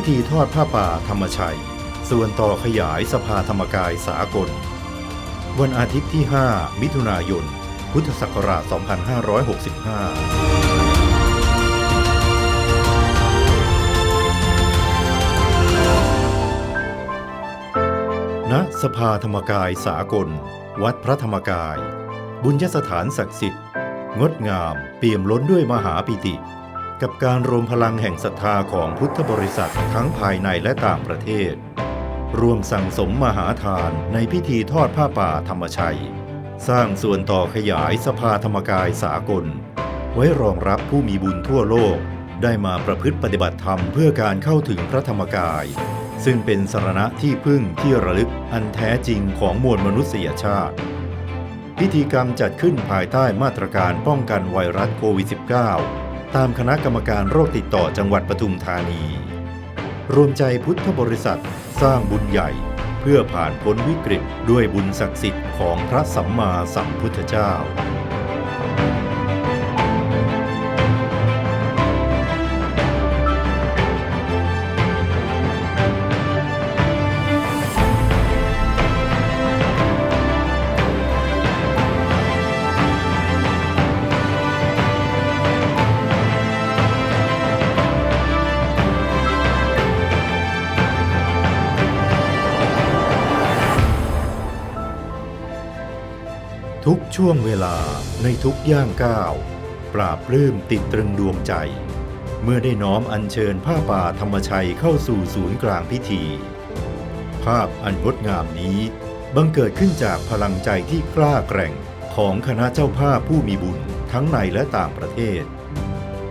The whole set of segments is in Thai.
พิธีทอดผ้าป่าธรรมชัย ส่วนต่อขยายสภาธรรมกายสากล วันอาทิตย์ที่ 5 มิถุนายน พุทธศักราช 2565ณสภาธรรมกายสากล วัดพระธรรมกาย บุญยสถานศักดิ์สิทธิ์ งดงามเปี่ยมล้นด้วยมหาปิติ กับการรวมพลังแห่งศรัทธาของพุทธบริษัททั้งภายในและต่างประเทศ ร่วมสั่งสมมหาทานในพิธีทอดผ้าป่าธรรมชัย สร้างส่วนต่อขยายสภาธรรมกายสากล ไว้รองรับผู้มีบุญทั่วโลก ได้มาประพฤติปฏิบัติธรรมเพื่อการเข้าถึงพระธรรมกาย ซึ่งเป็นสารณะที่พึ่งที่ระลึกอันแท้จริงของมวลมนุษยชาติพิธีกรรมจัดขึ้นภายใต้มาตรการป้องกันไวรัสโควิด -19 ตามคณะกรรมการโรคติดต่อจังหวัดปทุมธานี รวมใจพุทธบริษัทสร้างบุญใหญ่ เพื่อผ่านพ้นวิกฤตด้วยบุญศักดิ์สิทธิ์ของพระสัมมาสัมพุทธเจ้า ทุกช่วงเวลาในทุกย่างก้าว ปราบปลื้มติดตรึงดวงใจ เมื่อได้น้อมอัญเชิญผ้าป่าธรรมชัยเข้าสู่ศูนย์กลางพิธี ภาพอันงดงามนี้บังเกิดขึ้นจากพลังใจที่กล้าแกร่งของคณะเจ้าภาพผู้มีบุญทั้งในและต่างประเทศ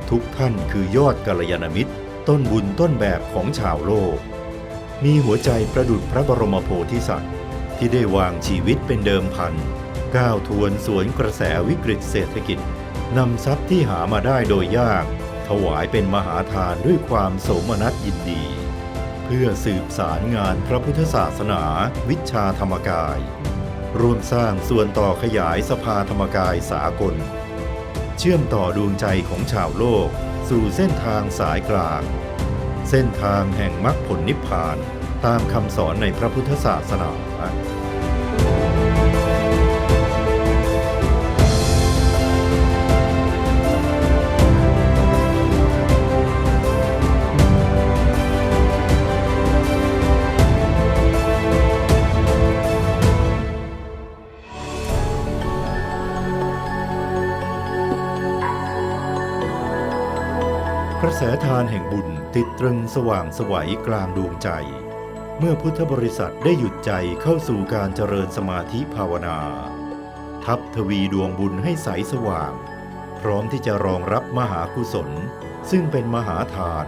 ทุกท่านคือยอดกัลยาณมิตร ต้นบุญต้นแบบของชาวโลก มีหัวใจประดุจพระบรมโพธิสัตว์ ที่ได้วางชีวิตเป็นเดิมพัน ก้าวทวนสวนกระแสวิกฤตเศรษฐกิจนำทรัพย์ที่หามาได้โดยยาก ถวายเป็นมหาทานด้วยความโสมนัสยินดี เพื่อสืบสารงานพระพุทธศาสนา วิชาธรรมกาย ร่วมสร้างส่วนต่อขยายสภาธรรมกายสากล เชื่อมต่อดวงใจของชาวโลก สู่เส้นทางสายกลาง เส้นทางแห่งมรรคผลนิพพานตามคำสอนในพระพุทธศาสนา แสทานแห่งบุญติดตรึงสว่างสวัยกลางดวงใจ เมื่อพุทธบริษัทได้หยุดใจเข้าสู่การเจริญสมาธิภาวนา ทับทวีดวงบุญให้ใสสว่าง พร้อมที่จะรองรับมหากุศล ซึ่งเป็นมหาทาน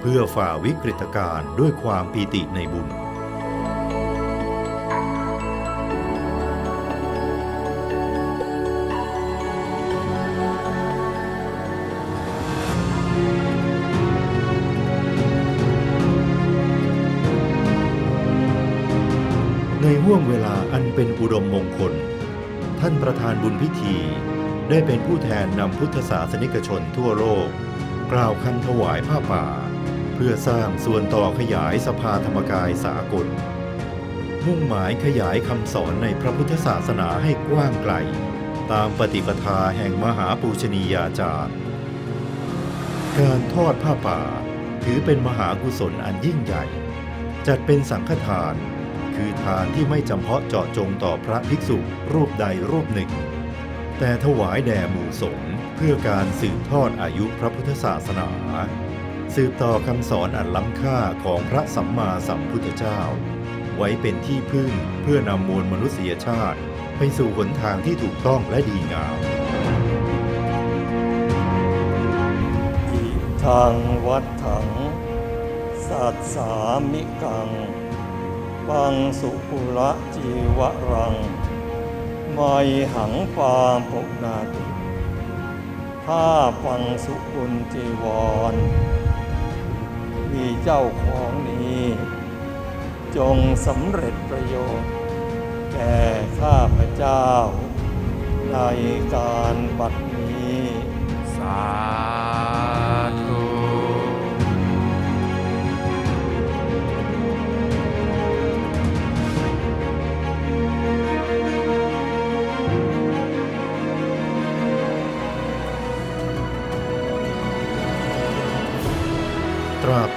เพื่อฝ่าวิกฤตการณ์ด้วยความปีติในบุญ ห่วงเวลาอันเป็นอุดมมงคล ท่านประธานบุญพิธี ได้เป็นผู้แทนนำพุทธศาสนิกชนทั่วโลก กล่าวคำถวายผ้าป่า เพื่อสร้างส่วนต่อขยายสภาธรรมกายสากล มุ่งหมายขยายคำสอนในพระพุทธศาสนาให้กว้างไกล ตามปฏิปทาแห่งมหาปูชนียาจารย์ การทอดผ้าป่าถือเป็นมหากุศลอันยิ่งใหญ่ จัดเป็นสังฆทาน คือทานที่ไม่จำเพาะเจาะจงต่อพระภิกษุรูปใดรูปหนึ่ง แต่ถวายแด่หมู่สงฆ์เพื่อการสืบทอดอายุพระพุทธศาสนา สืบต่อคำสอนอันล้ำค่าของพระสัมมาสัมพุทธเจ้า ไว้เป็นที่พึ่งเพื่อนำมวลมนุษยชาติ ไปสู่หนทางที่ถูกต้องและดีงามทางวัดถังสัตสามิกัง ปังสุกุละจีวรังไมหังปามปุนาติผ้าปังสุกุลจีวร มีเจ้าของนี้ จงสำเร็จประโยชน์ แก่ข้าพเจ้า ในการบัด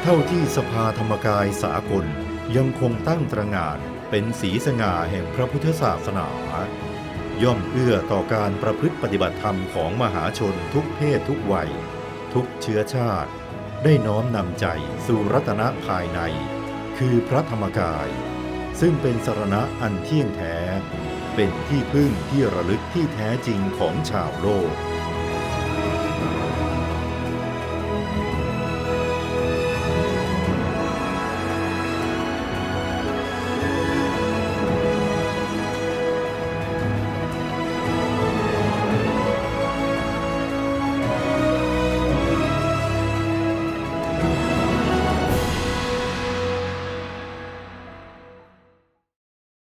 เท่าที่สภาธรรมกายสากลยังคงตั้งตระหง่านเป็นสีสง่าแห่งพระพุทธศาสนา ย่อมเอื้อต่อการประพฤติปฏิบัติธรรมของมหาชนทุกเพศทุกวัย ทุกเชื้อชาติ ได้น้อมนำใจสู่รัตนะภายใน คือพระธรรมกาย ซึ่งเป็นสรณะอันเที่ยงแท้ เป็นที่พึ่งที่ระลึกที่แท้จริงของชาวโลก